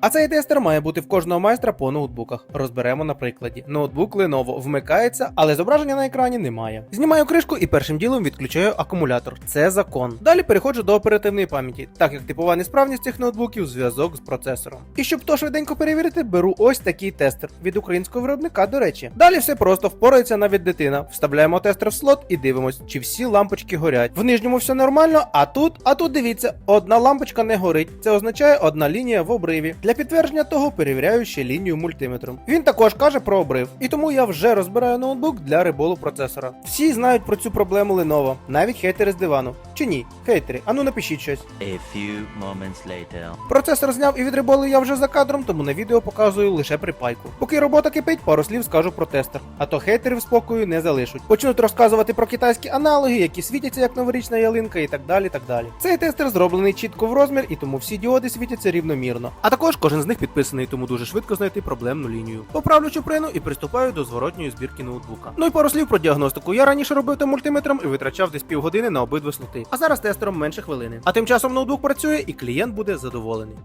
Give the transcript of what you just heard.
А цей тестер має бути в кожного майстра по ноутбуках. Розберемо на прикладі. Ноутбук Lenovo вмикається, але зображення на екрані немає. Знімаю кришку і першим ділом відключаю акумулятор. Це закон. Далі переходжу до оперативної пам'яті, так як типова несправність цих ноутбуків зв'язок з процесором. І щоб то швиденько перевірити, беру ось такий тестер від українського виробника, до речі. Далі все просто впорається навіть дитина. Вставляємо тестер в слот і дивимось, чи всі лампочки горять. В нижньому все нормально, а тут, а тут дивіться, одна лампочка не горить. Це означає одна лінія в обриві. Для підтвердження того перевіряю ще лінію мультиметром. Він також каже про обрив, і тому я вже розбираю ноутбук для риболу процесора. Всі знають про цю проблему Lenovo, навіть хейтери з дивану. Чи ні? Хейтери, ану напишіть щось. A few moments later. Процесор зняв і відриболив я вже за кадром, тому на відео показую лише припайку. Поки робота кипить, пару слів скажу про тестер, а то хейтерів спокою не залишуть. Почнуть розказувати про китайські аналоги, які світяться як новорічна ялинка і так далі. так далі. Цей тестер зроблений чітко в розмір, і тому всі діоди світяться рівномірно. А також кожен з них підписаний, тому дуже швидко знайти проблемну лінію. Поправлю чуприну і приступаю до зворотньої збірки ноутбука. Ну і пару слів про діагностику. Я раніше робив там мультиметром і витрачав десь півгодини на обидва слоти. А зараз тестером менше хвилини. А тим часом ноутбук працює і клієнт буде задоволений.